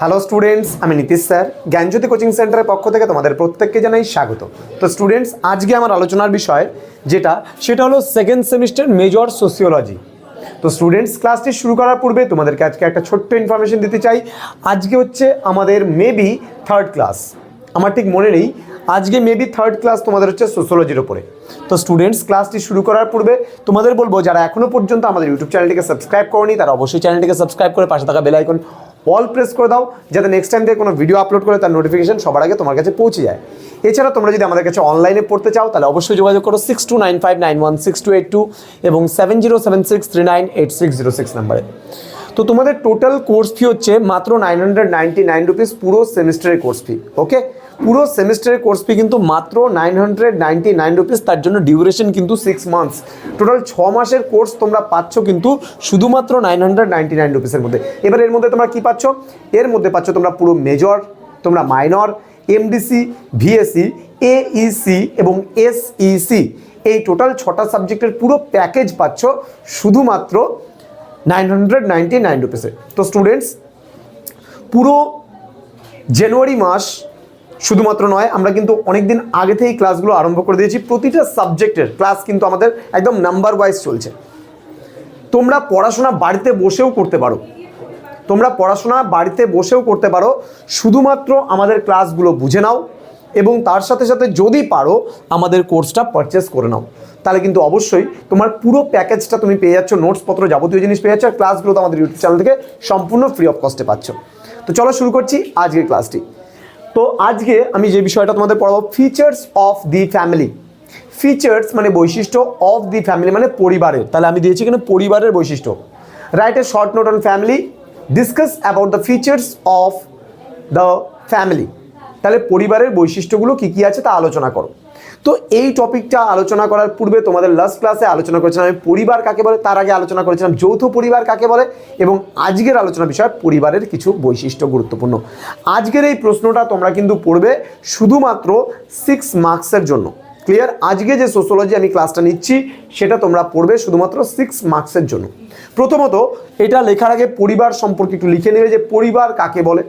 Hello students আমি Nitish sir. জ্ঞানজ্যোতি coaching সেন্টারের পক্ষ থেকে তোমাদের প্রত্যেককে জানাই স্বাগত। তো স্টুডেন্টস আজকে আমার আলোচনার বিষয় যেটা, সেটা হলো সেকেন্ড সেমিস্টার মেজর সোসিওলজি তো স্টুডেন্টস ক্লাসটি শুরু করার পূর্বে তোমাদেরকে আজকে একটা ছোট্ট ইনফরমেশন দিতে চাই। আজকে হচ্ছে আমাদের মেবি থার্ড ক্লাস আমার ঠিক মনে নেই, আজকে মেবি থার্ড ক্লাস তোমাদের হচ্ছে সোশ্যোলজির ওপরে তো স্টুডেন্টস ক্লাসটি শুরু করার পূর্বে তোমাদের বলব, যারা এখনও পর্যন্ত আমাদের ইউটিউব চ্যানেলটিকে সাবস্ক্রাইব করনি, তারা অবশ্যই চ্যানেলটিকে সাবস্ক্রাইব করে পাশে থাকা বেল আইকন অল প্রেস করে দাও, যাতে নেক্সট টাইম থেকে কোনো ভিডিও আপলোড করে তার নোটিফিকেশন সবার আগে তোমার কাছে পৌঁছে যায়। এছাড়া তোমরা যদি আমাদের কাছে অনলাইনে পড়তে চাও, তাহলে অবশ্যই যোগাযোগ করো six two nine five nine one six two eight two এবং seven zero seven six three nine eight six zero six নাম্বারে তো তোমাদের টোটাল কোর্স ফি হচ্ছে মাত্র nine hundred ninety nine rupees পুরো সেমিস্টারের কোর্স ফি ওকে পুরো সেমিস্টারের কোর্স ফি কিন্তু মাত্র nine hundred ninety nine rupees তার জন্য ডিউরেশন কিন্তু সিক্স মান্থস টোটাল ছ মাসের কোর্স তোমরা পাচ্ছ কিন্তু শুধুমাত্র নাইন হান্ড্রেড নাইনটি নাইন রুপিসের মধ্যে। এবার এর মধ্যে তোমরা কী পাচ্ছ? এর মধ্যে পাচ্ছ তোমরা পুরো মেজর তোমরা মাইনর এমডিসি ভিএসসি এইসি এবং এসইসি এই টোটাল ছটা সাবজেক্টের পুরো প্যাকেজ পাচ্ছ শুধুমাত্র নাইন হান্ড্রেড নাইনটি নাইন রুপিসে তো স্টুডেন্টস পুরো জানুয়ারি মাস শুধুমাত্র নয়, আমরা কিন্তু অনেক দিন আগে থেকেই ক্লাসগুলো আরম্ভ করে দিয়েছি। প্রতিটা সাবজেক্টের ক্লাস কিন্তু আমাদের একদম নাম্বার ওয়াইজ চলছে। তোমরা পড়াশোনা বাড়িতে বসেও করতে পারো। তোমরা পড়াশোনা বাড়িতে বসেও করতে পারো। শুধুমাত্র আমাদের ক্লাসগুলো বুঝে নাও এবং তার সাথে সাথে যদি পারো, আমাদের কোর্সটা পারচেস করে নাও। তাহলে কিন্তু অবশ্যই তোমার পুরো প্যাকেজটা তুমি পেয়ে যাচ্ছ নোটসপত্র যাবতীয় জিনিস পেয়ে যাচ্ছ, আর ক্লাসগুলো তো আমাদের ইউটিউব চ্যানেল থেকে সম্পূর্ণ ফ্রি অফ কস্টে পাচ্ছ। তো চলো শুরু করছি আজকের ক্লাসটি তো আজকে আমি যে বিষয়টা তোমাদের পড়াবো features of the family features মানে বৈশিষ্ট্য অফ দি ফ্যামিলি মানে পরিবারের। তাহলে আমি দিয়েছি কিন্তু পরিবারের বৈশিষ্ট্য। Write a short note on family discuss about the features of the family তাহলে পরিবারের বৈশিষ্ট্যগুলো কী কী আছে তা আলোচনা করো। তো এই টপিকটা আলোচনা করার পূর্বে তোমাদের লাস্ট ক্লাসে আলোচনা করেছিলাম আমি পরিবার কাকে বলে, তার আগে আলোচনা করেছিলাম যৌথ পরিবার কাকে বলে এবং আজকের আলোচনা বিষয় পরিবারের কিছু বৈশিষ্ট্য গুরুত্বপূর্ণ। আজকের এই প্রশ্নটা তোমরা কিন্তু পড়বে শুধুমাত্র সিক্স মার্কসের জন্য। ক্লিয়ার আজকে যে সোশ্যোলজি আমি ক্লাসটা নিচ্ছি, সেটা তোমরা পড়বে শুধুমাত্র সিক্স মার্কসের জন্য। প্রথমত, এটা লেখার আগে পরিবার সম্পর্কে একটু লিখে নেবে যে পরিবার কাকে বলে।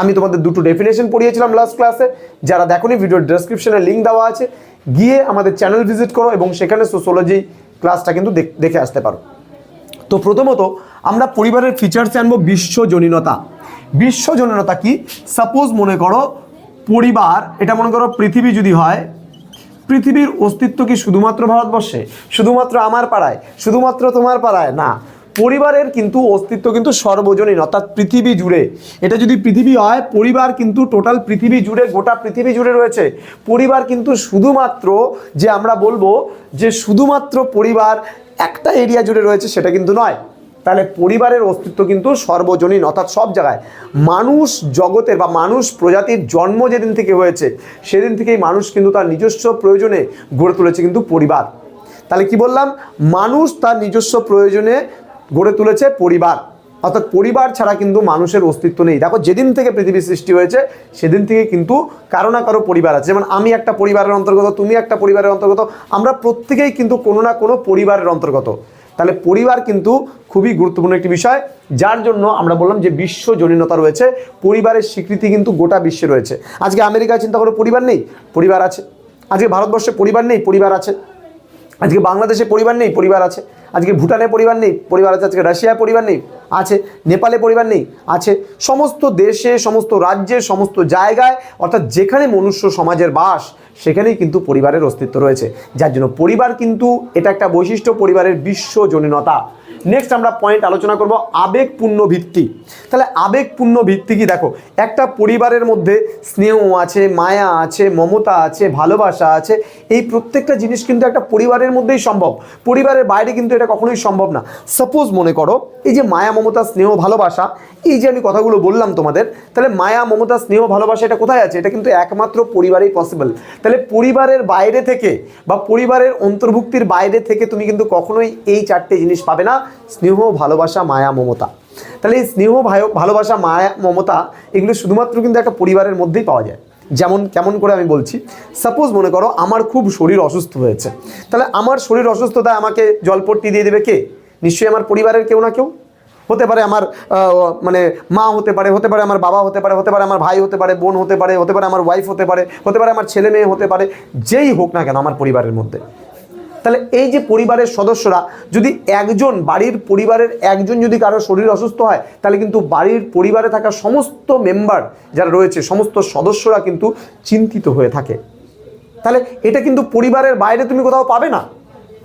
আমি তোমাদের দুটো ডেফিনেশন পড়িয়েছিলাম লাস্ট ক্লাসে যারা দেখোনি ভিডিওর ডেসক্রিপশনে লিঙ্ক দেওয়া আছে, গিয়ে আমাদের চ্যানেল ভিজিট করো এবং সেখানে সোশ্যোলজি ক্লাসটা কিন্তু দেখ- আসতে পারো। তো প্রথমত, আমরা পরিবারের ফিচার্সে আনব বিশ্বজনীনতা। বিশ্বজনীনতা কি? সাপোজ মনে করো, পরিবার, এটা মনে করো পৃথিবী যদি হয়, পৃথিবীর অস্তিত্ব কি শুধুমাত্র ভারতবর্ষে? শুধুমাত্র আমার পাড়ায়? শুধুমাত্র তোমার পাড়ায়? না। পরিবারের কিন্তু অস্তিত্ব কিন্তু সর্বজনীন, অর্থাৎ পৃথিবী জুড়ে। এটা যদি পৃথিবী হয়, পরিবার কিন্তু টোটাল পৃথিবী জুড়ে, গোটা পৃথিবী জুড়ে রয়েছে। পরিবার কিন্তু শুধুমাত্র যে আমরা বলব যে শুধুমাত্র পরিবার একটা এরিয়া জুড়ে রয়েছে, সেটা কিন্তু নয়। তাহলে পরিবারের অস্তিত্ব কিন্তু সর্বজনীন, অর্থাৎ সব জায়গায়। মানুষ জগতের বা মানুষ প্রজাতির জন্ম যেদিন থেকে হয়েছে, সেদিন থেকেই মানুষ কিন্তু তার নিজস্ব প্রয়োজনে গড়ে তুলেছে কিন্তু পরিবার। তাহলে কি বললাম? মানুষ তার নিজস্ব প্রয়োজনে গড়ে তুলেছে পরিবার। অর্থাৎ পরিবার ছাড়া কিন্তু মানুষের অস্তিত্ব নেই। দেখো, যেদিন থেকে পৃথিবী সৃষ্টি হয়েছে, সেদিন থেকে কিন্তু কারও না কারও পরিবার আছে। যেমন, আমি একটা পরিবারের অন্তর্গত, তুমি একটা পরিবারের অন্তর্গত, আমরা প্রত্যেকেই কিন্তু কোনো না কোনো পরিবারের অন্তর্গত। তাহলে পরিবার কিন্তু খুবই গুরুত্বপূর্ণ একটি বিষয়। যার জন্য আমরা বললাম যে বিশ্বজনীনতা রয়েছে, পরিবারের স্বীকৃতি কিন্তু গোটা বিশ্বে রয়েছে। আজকে আমেরিকায় চিন্তা করো, পরিবার নেই, পরিবার আছে। আজকে ভারতবর্ষে পরিবার নেই, পরিবার আছে। আজকে বাংলাদেশে পরিবার নেই, পরিবার আছে। আজকে ভুটানে পরিবার নেই, পরিবার আছে। আজকে রাশিয়ায় পরিবার নেই, আছে। নেপালে পরিবার নেই, আছে। সমস্ত দেশে, সমস্ত রাজ্যে, সমস্ত জায়গায়, অর্থাৎ যেখানে মনুষ্য সমাজের বাস সেখানেই কিন্তু পরিবারের অস্তিত্ব রয়েছে। যার জন্য পরিবার কিন্তু এটা একটা বৈশিষ্ট্য পরিবারের বিশ্বজনীনতা। নেক্সট আমরা পয়েন্ট আলোচনা করব আবেগপূর্ণ ভিত্তি। তাহলে আবেগপূর্ণ ভিত্তি কি? দেখো, একটা পরিবারের মধ্যে স্নেহ আছে, মায়া আছে, মমতা আছে, ভালোবাসা আছে, এই প্রত্যেকটা জিনিস কিন্তু একটা পরিবারের মধ্যেই সম্ভব। পরিবারের বাইরে কিন্তু এটা কখনোই সম্ভব না। সাপোজ মনে করো, এই যে মায়া, মমতা, স্নেহ, ভালোবাসা, এই যে আমি কথাগুলো বললাম তোমাদের, তাহলে মায়া, মমতা, স্নেহ, ভালোবাসা এটা কোথায় আছে? এটা কিন্তু একমাত্র পরিবারেই পসিবল তাহলে পরিবারের বাইরে থেকে বা পরিবারের অন্তর্ভুক্তির বাইরে থেকে তুমি কিন্তু কখনোই এই চারটে জিনিস পাবে না। স্নেহ, ভালোবাসা, মায়া, মমতা। তাহলে এই স্নেহ ভালোবাসা, মায়া, মমতা এগুলো শুধুমাত্র কিন্তু একটা পরিবারের মধ্যেই পাওয়া যায়। যেমন, কেমন করে আমি বলছি। সাপোজ মনে করো আমার খুব শরীর অসুস্থ হয়েছে। তাহলে আমার শরীর অসুস্থতায় আমাকে জলপট্টি দিয়ে দেবে কে? নিশ্চয়ই আমার পরিবারের কেউ না কেউ? হতে পারে আমার মানে মা হতে পারে হতে পারে আমার বাবা হতে পারে হতে পারে আমার ভাই হতে পারে, বোন হতে পারে হতে পারে আমার ওয়াইফ হতে পারে হতে পারে আমার ছেলে মেয়ে হতে পারে, যেই হোক না কেন আমার পরিবারের মধ্যে। তাহলে এই যে পরিবারের সদস্যরা, যদি একজন বাড়ির পরিবারের একজন যদি কারও শরীর অসুস্থ হয়, তাহলে কিন্তু বাড়ির পরিবারে থাকা সমস্ত মেম্বার যারা রয়েছে, সমস্ত সদস্যরা কিন্তু চিন্তিত হয়ে থাকে। তাহলে এটা কিন্তু পরিবারের বাইরে তুমি কোথাও পাবে না।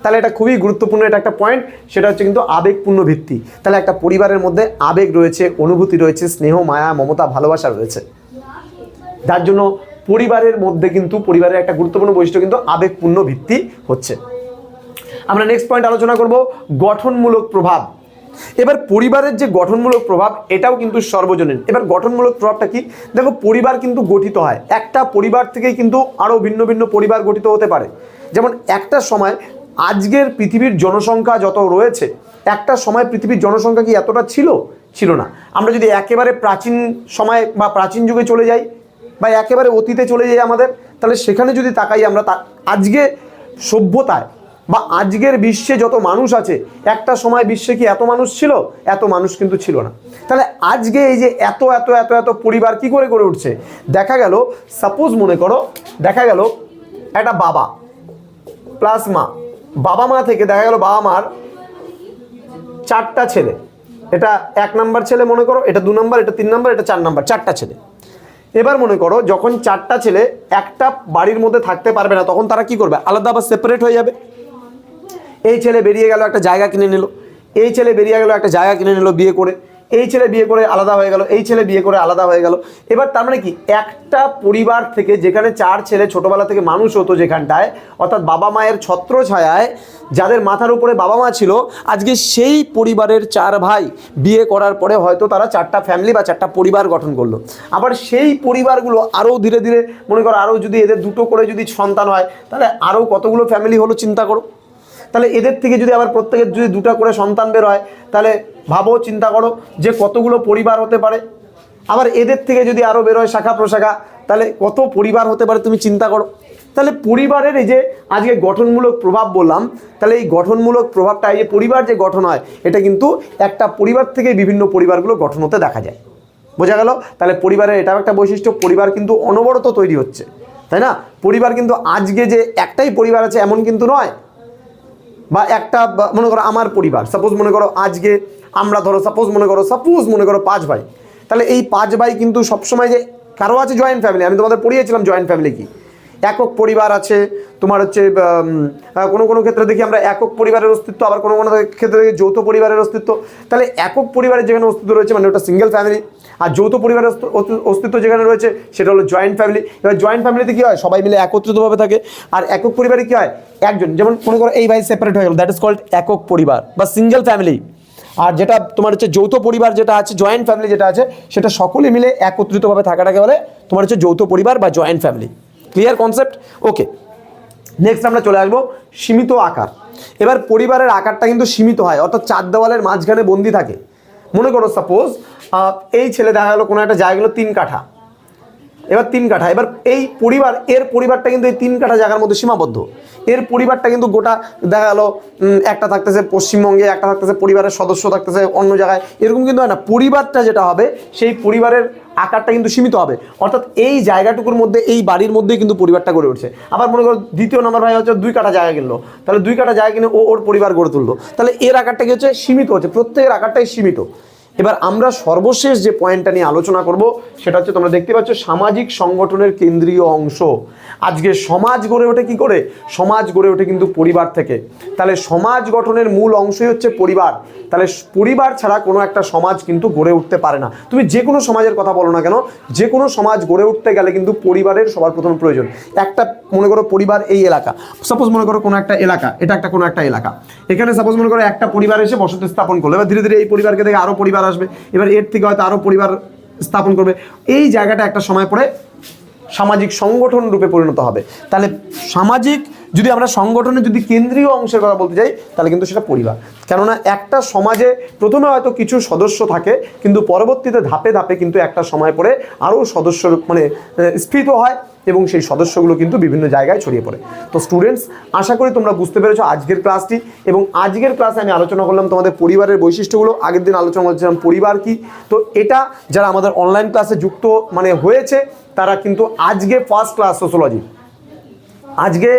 তাহলে এটা খুবই গুরুত্বপূর্ণ, এটা একটা পয়েন্ট সেটা হচ্ছে কিন্তু আবেগপূর্ণ ভিত্তি। তাহলে একটা পরিবারের মধ্যে আবেগ রয়েছে, অনুভূতি রয়েছে, স্নেহ, মায়া, মমতা, ভালোবাসা রয়েছে। যার জন্য পরিবারের মধ্যে কিন্তু, পরিবারের একটা গুরুত্বপূর্ণ বৈশিষ্ট্য কিন্তু আবেগপূর্ণ ভিত্তি হচ্ছে। আমরা নেক্সট পয়েন্ট আলোচনা করব, গঠনমূলক প্রভাব। এবার পরিবারের যে গঠনমূলক প্রভাব, এটাও কিন্তু সর্বজনীন। এবার গঠনমূলক প্রভাবটা কি? দেখো, পরিবার কিন্তু গঠিত হয়। একটা পরিবার থেকেই কিন্তু আরও ভিন্ন ভিন্ন পরিবার গঠিত হতে পারে। যেমন একটা সময় আজকের পৃথিবীর জনসংখ্যা যত রয়েছে, একটা সময় পৃথিবীর জনসংখ্যা কি এতটা ছিল? ছিল না। আমরা যদি একেবারে প্রাচীন সময় বা প্রাচীন যুগে চলে যাই বা একেবারে অতীতে চলে যাই আমাদের, তাহলে সেখানে যদি তাকাই আমরা, তা আজকে সভ্যতায় বা আজকের বিশ্বে যত মানুষ আছে, একটা সময় বিশ্বে কি এত মানুষ ছিল? এত মানুষ কিন্তু ছিল না। তাহলে আজকে এই যে এত এত এত এত পরিবার কি করে গড়ে উঠছে? দেখা গেল সাপোজ মনে করো, দেখা গেল একটা বাবা প্লাস মা। বাবা মা থেকে দেখা গেল বাবা মার চারটা ছেলে। এটা এক নাম্বার ছেলে মনে করো, এটা দু নাম্বার, এটা তিন নাম্বার, এটা চার নাম্বার, চারটা ছেলে। এবার মনে করো, যখন চারটা ছেলে একটা বাড়ির মধ্যে থাকতে পারবে না, তখন তারা কি করবে? আলাদা আবার সেপারেট হয়ে যাবে। এই ছেলে বেরিয়ে গেল একটা জায়গা কিনে নিল, এই ছেলে বেরিয়ে গেল একটা জায়গা কিনে নিল বিয়ে করে। এই ছেলে বিয়ে করে আলাদা হয়ে গেল, এই ছেলে বিয়ে করে আলাদা হয়ে গেল। এবার তার মানে কি? একটা পরিবার থেকে যেখানে চার ছেলে ছোটবেলা থেকে মানুষ হতো যেখানটায়, অর্থাৎ বাবা মায়ের ছত্র ছায়ায় যাদের মাথার উপরে বাবা মা ছিল, আজকে সেই পরিবারের চার ভাই বিয়ে করার পরে হয়তো তারা চারটা ফ্যামিলি বা চারটা পরিবার গঠন করল। আবার সেই পরিবারগুলো আরও ধীরে ধীরে, মনে করো আরও যদি এদের দুটো করে যদি সন্তান হয়, তাহলে আরও কতগুলো ফ্যামিলি হলো চিন্তা করো। তাহলে এদের থেকে যদি আবার প্রত্যেকের যদি দুটা করে সন্তান বের হয়, তাহলে ভাবো, চিন্তা করো যে কতগুলো পরিবার হতে পারে। আবার এদের থেকে যদি আরও বের হয় শাখা প্রশাখা, তাহলে কত পরিবার হতে পারে তুমি চিন্তা করো। তাহলে পরিবারের এই যে আজকে গঠনমূলক প্রভাব বললাম, তাহলে এই গঠনমূলক প্রভাবটা, এই যে পরিবার যে গঠন হয়, এটা কিন্তু একটা পরিবার থেকে বিভিন্ন পরিবারগুলো গঠন হতে দেখা যায়। বোঝা গেল? তাহলে পরিবারের এটাও একটা বৈশিষ্ট্য, পরিবার কিন্তু অনবরত তৈরি হচ্ছে। তাই না? পরিবার কিন্তু আজকে যে একটাই পরিবার আছে, এমন কিন্তু নয়। বা একটা মনে করো আমার পরিবার সাপোজ মনে করো আজকে আমরা ধরো সাপোজ মনে করো সাপোজ মনে করো পাঁচ ভাই, তাহলে এই পাঁচ ভাই কিন্তু সবসময় যে কারও আছে জয়েন্ট ফ্যামিলি আমি তোমাদের পড়িয়েছিলাম জয়েন্ট ফ্যামিলি কি? একক পরিবার আছে, তোমার হচ্ছে কোনো কোনো ক্ষেত্রে দেখি আমরা একক পরিবারের অস্তিত্ব, আবার কোনো কোনো ক্ষেত্রে যৌথ পরিবারের অস্তিত্ব, তাহলে একক পরিবারের যেখানে অস্তিত্ব রয়েছে মানে ওটা সিঙ্গেল ফ্যামিলি আর যৌথ পরিবারের অস্ত- অস্তি- অস্তিত্ব যেখানে রয়েছে, সেটা হলো জয়েন্ট ফ্যামিলি এবার জয়েন্ট ফ্যামিলিতে কী হয়? সবাই মিলে একত্রিতভাবে থাকে। আর একক পরিবারে কী হয়? একজন। যেমন মনে করো এই ভাই সেপারেট হয়ে গেল দ্যাট ইজ কল্ড একক পরিবার বা সিঙ্গেল ফ্যামিলি আর যেটা তোমার হচ্ছে যৌথ পরিবার যেটা আছে জয়েন্ট ফ্যামিলি যেটা আছে, সেটা সকলে মিলে একত্রিতভাবে থাকাটাকে বলে তোমার হচ্ছে যৌথ পরিবার বা joint family clear concept okay next আমরা চলে আসব, সীমিত আকার। এবার পরিবারের আকারটা কিন্তু সীমিত হয়, অর্থাৎ চার দেওয়ালের মাঝখানে বন্দি থাকে। মনে করো সাপোজ এই ছেলে দেখা গেলো কোনো একটা জায়গা গেলো তিন কাঠা। এবার তিন কাঠা। এবার এই পরিবার, এর পরিবারটা কিন্তু এই তিন কাঠা জায়গার মধ্যে সীমাবদ্ধ। এর পরিবারটা কিন্তু গোটা দেখা গেলো একটা থাকতেছে পশ্চিমবঙ্গে, একটা থাকতেছে পরিবারের সদস্য, থাকতেছে অন্য জায়গায়। এরকম কিন্তু হয় না। পরিবারটা যেটা হবে, সেই পরিবারের আকারটা কিন্তু সীমিত হবে। অর্থাৎ এই জায়গাটুকুর মধ্যে, এই বাড়ির মধ্যেই কিন্তু পরিবারটা গড়ে উঠছে। আবার মনে করো, দ্বিতীয় নম্বর ভাই হচ্ছে দুই কাঠা জায়গা কিনলো। তাহলে দুই কাঠা জায়গা কিনে ও ওর পরিবার গড়ে তুললো। তাহলে এর আকারটা কি হচ্ছে? সীমিত হচ্ছে। প্রত্যেকের আকারটাই সীমিত। এবার আমরা সর্বশেষ যে পয়েন্টটা নিয়ে আলোচনা করব, সেটা হচ্ছে তোমরা দেখতে পাচ্ছ সামাজিক সংগঠনের কেন্দ্রীয় অংশ। আজকে সমাজ গড়ে ওঠে কি করে? সমাজ গড়ে ওঠে কিন্তু পরিবার থেকে। তাহলে সমাজ গঠনের মূল অংশই হচ্ছে পরিবার। তাহলে পরিবার ছাড়া কোনো একটা সমাজ কিন্তু গড়ে উঠতে পারে না। তুমি যে কোনো সমাজের কথা বলো না কেন, যে কোনো সমাজ গড়ে উঠতে গেলে কিন্তু পরিবারের সবার প্রথম প্রয়োজন। একটা, মনে করো পরিবার এই এলাকা। সাপোজ মনে করো কোনো একটা এলাকা, এটা একটা কোনো একটা এলাকা। এখানে সাপোজ মনে করো একটা পরিবার এসে বসতি স্থাপন করল। এবার ধীরে ধীরে এই পরিবারকে দেখে আরও পরিবার আসবে, এবার এর থেকে হয়তো আরও পরিবার স্থাপন করবে। এই জায়গাটা একটা সময় পরে সামাজিক সংগঠন রূপে পরিণত হবে। তাহলে সামাজিক যদি আমরা সংগঠনের যদি কেন্দ্রীয় অংশের কথা বলতে যাই, তাহলে কিন্তু সেটা পরিবার। কেননা একটা সমাজে প্রথমে হয়তো কিছু সদস্য থাকে, কিন্তু পরবর্তীতে ধাপে ধাপে কিন্তু একটা সময় পরে আরও সদস্য মানে স্ফীত হয় এবং সেই সদস্যগুলো কিন্তু বিভিন্ন জায়গায় ছড়িয়ে পড়ে। তো স্টুডেন্টস আশা করি তোমরা বুঝতে পেরেছ আজকের ক্লাসটি এবং আজকের ক্লাসে আমি আলোচনা করলাম তোমাদের পরিবারের বৈশিষ্ট্যগুলো। আগের দিন আলোচনা করছিলাম পরিবার কি। তো এটা যারা আমাদের অনলাইন ক্লাসে যুক্ত মানে হয়েছে, তারা কিন্তু আজকে ফার্স্ট ক্লাস সোশ্যোলজি আজকে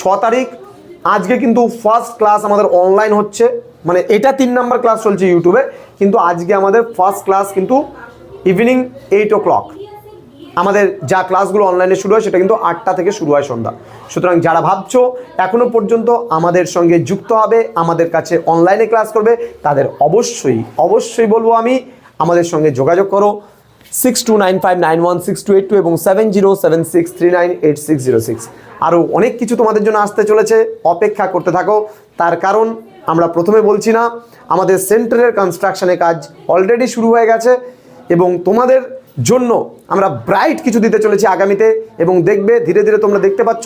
ছ তারিখ। আজকে কিন্তু ফার্স্ট ক্লাস আমাদের অনলাইন হচ্ছে। মানে এটা তিন নাম্বার ক্লাস চলছে ইউটিউবে কিন্তু আজকে আমাদের ফার্স্ট ক্লাস কিন্তু ইভিনিং এইট ও ক্লক আমাদের যা ক্লাসগুলো অনলাইনে শুরু হয়, সেটা কিন্তু আটটা থেকে শুরু হয় সন্ধ্যা। সুতরাং যারা ভাবছ এখনও পর্যন্ত আমাদের সঙ্গে যুক্ত হবে, আমাদের কাছে অনলাইনে ক্লাস করবে, তাদের অবশ্যই অবশ্যই বলব আমি, আমাদের সঙ্গে যোগাযোগ করো। Six two nine five nine one six two eight two এবং seven zero seven six three nine eight six zero six. আরও অনেক কিছু তোমাদের জন্য আসতে চলেছে, অপেক্ষা করতে থাকো। তার কারণ আমরা প্রথমে বলছি না, আমাদের সেন্টারের কনস্ট্রাকশানের কাজ অলরেডি শুরু হয়ে গেছে এবং তোমাদের জন্য আমরা ব্রাইট কিছু দিতে চলেছি আগামীতে এবং দেখবে ধীরে ধীরে তোমরা দেখতে পাচ্ছ,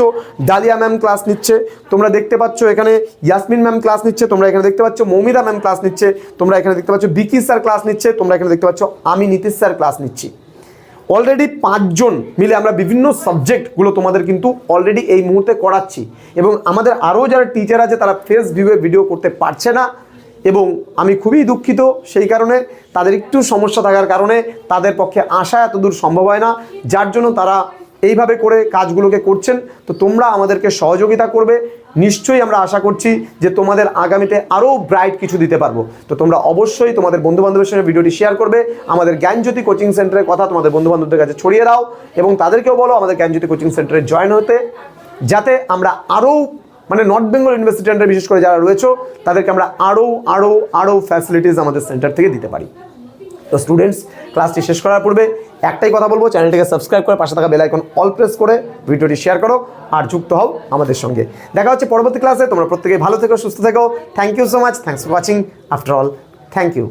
ডালিয়া ম্যাম ক্লাস নিচ্ছে, তোমরা দেখতে পাচ্ছ এখানে ইয়াসমিন ম্যাম ক্লাস নিচ্ছে, তোমরা এখানে দেখতে পাচ্ছ মৌমিতা ম্যাম ক্লাস নিচ্ছে, তোমরা এখানে দেখতে পাচ্ছ বিকি স্যার ক্লাস নিচ্ছে, তোমরা এখানে দেখতে পাচ্ছ আমি নীতিশ স্যার ক্লাস নিচ্ছি। অলরেডি পাঁচজন মিলে আমরা বিভিন্ন সাবজেক্টগুলো তোমাদের কিন্তু অলরেডি এই মুহূর্তে করাচ্ছি এবং আমাদের আরও যারা টিচার আছে তারা ফেস ভিউয়ে ভিডিও করতে পারছে না। এবং আমি খুবই দুঃখিত সেই কারণে তাদের একটু সমস্যা থাকার কারণে তাদের পক্ষে আসা এত দূর সম্ভব হয় না, যার জন্য তারা এইভাবে করে কাজগুলোকে করছেন। তো তোমরা আমাদেরকে সহযোগিতা করবে। নিশ্চয়ই আমরা আশা করছি যে তোমাদের আগামীতে আরও ব্রাইট কিছু দিতে পারব। তো তোমরা অবশ্যই তোমাদের বন্ধু বান্ধবের সঙ্গে ভিডিওটি শেয়ার করবে। আমাদের জ্ঞানজ্যোতি কোচিং সেন্টারের কথা তোমাদের বন্ধু বান্ধবদের কাছে ছড়িয়ে দাও এবং তাদেরকেও বলো আমাদের জ্ঞানজ্যোতি কোচিং সেন্টারে জয়েন হতে, যাতে আমরা আরও মানে নর্থ বেঙ্গল ইউনিভার্সিটি বিশেষ করে যারা রয়েছে, তাদেরকে আমরা আরও আরও আরও ফ্যাসিলিটিস আমাদের সেন্টার থেকে দিতে পারি। তো স্টুডেন্টস ক্লাসটি শেষ করার পূর্বে একটাই কথা বলব চ্যানেলটিকে সাবস্ক্রাইব করে পাশে থাকা বেল আইকন অল প্রেস করে ভিডিওটি শেয়ার করো আর যুক্ত হও আমাদের সঙ্গে। দেখা হচ্ছে পরবর্তী ক্লাসে তোমরা প্রত্যেকে ভালো থেকো, সুস্থ থেকো। Thank you so much thanks for watching after all thank you